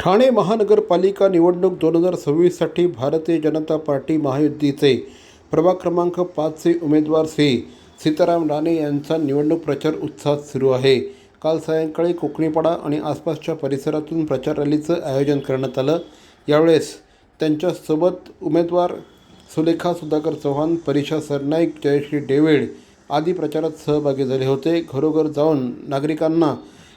ठाणे महानगरपालिका निवडणूक दोन हजार सव्वीससाठी भारतीय जनता पार्टी महायुतीचे प्रभाग क्रमांक पाचचे उमेदवार श्री सीताराम राणे यांचा निवडणूक प्रचार उत्साहात सुरू आहे. काल सायंकाळी कोकणीपाडा आणि आसपासच्या परिसरातून प्रचार रॅलीचं आयोजन करण्यात आलं. यावेळेस त्यांच्यासोबत उमेदवार सुलेखा सुधाकर चव्हाण परीक्षा सरनाईक जयश्री डेव्हिड आदी प्रचारात सहभागी झाले होते. घरोघर जाऊन नागरिकांना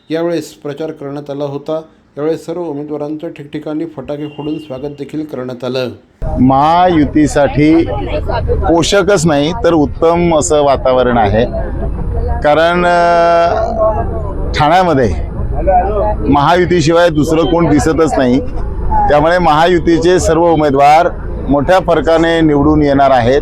यावेळेस प्रचार करण्यात आला होता. यावेळी सर्व उमेदवारांचं ठिकठिकाणी फटाके फोडून स्वागत देखील करण्यात आलं. महायुतीसाठी पोषकच नाही तर उत्तम असं वातावरण आहे. कारण ठाण्यामध्ये महायुतीशिवाय दुसरं कोण दिसतच नाही. त्यामुळे महायुतीचे सर्व उमेदवार मोठ्या फरकाने निवडून येणार आहेत.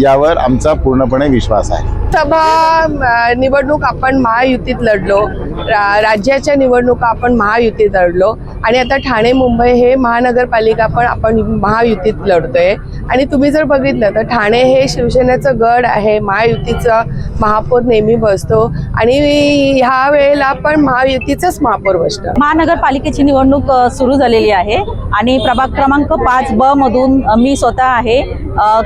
यावर आमचा पूर्णपणे विश्वास आहे. सभा निवडणूक आपण महायुतीत लढलो. रा राज्याच्या निवडणुका आपण महायुतीत लढलो. आणि आता ठाणे मुंबई हे महानगरपालिका पण आपण महायुतीत लढतोय. आणि तुम्ही जर बघितलं तर ठाणे हे शिवसेनेचं गड आहे महायुतीचा महापौर नेहमी बसतो. आणि ह्या वेळेला पण महायुतीचंच महापौर बसतं. महानगरपालिकेची निवडणूक सुरू झालेली आहे. आणि प्रभाग क्रमांक पाच ब मधून मी स्वतः आहे.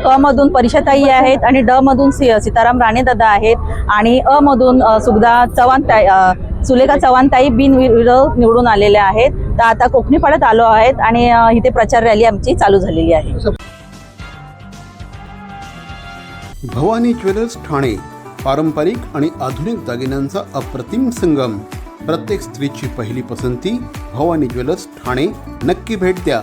क मधून परिषदाई आहेत आणि ड मधून सी सीताराम राणेदादा आहेत. आणि अ मधून अ, सुगदा चव्हाण सुलेखा चव्हाणताई बिनविरोध निवडून आलेल्या आहेत. तर आता कोकणीपाड्यात आलो आहेत आणि इथे प्रचार रॅली आमची चालू झालेली आहे. भवानी ज्वेलर्स ठाणे पारंपरिक आणि आधुनिक दागिन्यांचा अप्रतिम संगम. प्रत्येक स्त्रीची पहिली पसंती भवानी ज्वेलर्स ठाणे. नक्की भेट द्या.